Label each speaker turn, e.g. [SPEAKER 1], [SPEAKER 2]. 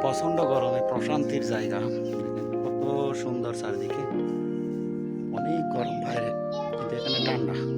[SPEAKER 1] প্রচণ্ড গরমে প্রশান্তির জায়গা। কত সুন্দর চারিদিকে। অনেক গরম বাইরে কিন্তু এখানে ঠান্ডা।